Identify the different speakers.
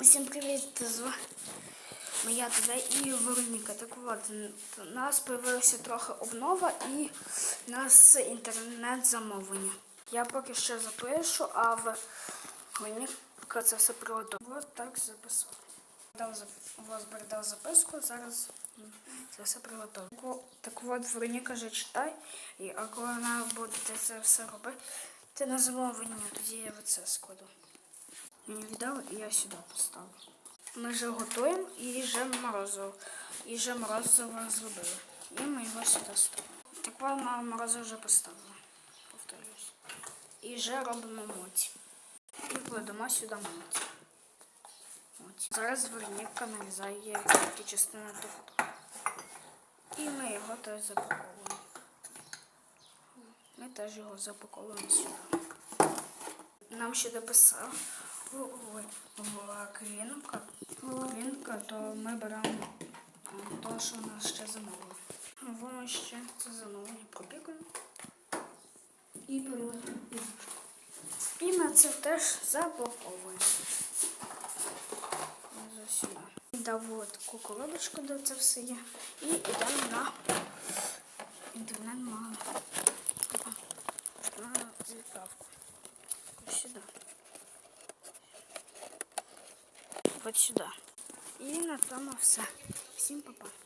Speaker 1: Всім привіт! З вами я туди і Вероніка. Так от, у нас появилася трохи обнова і у нас інтернет-замовлення. Я поки що запишу, а в Вероніка це все приготувала. От так записав. Вас передав записку, зараз це все приготовлено. Так от Вероніка вже читай, і а коли вона буде це все робити, ти на замовлення, тоді я оце складу. Віддали я сюди поставлю. Ми вже готуємо і вже морозиво. І вже морозиво зробили. І ми його сюди ставимо. Так мама морозиво вже поставила. Повторюсь. І вже робимо моці. І кладемо сюди моці. Моці. Зараз Вероніка нарізає ті частини торту. І ми його теж запаковуємо. Ми теж його запаковуємо сюди. Нам ще дописав клінка, клінка, то ми беремо те, що у нас ще замовили. Воно ще це замовлення пропікуємо і беремо. І ми це теж запаковуємо. Ось сюди. Таку коробочку, де це все є. І йдемо на інтернет-магазин. На відправку. Сюди. От сюди. І на тому все. Всім па-па.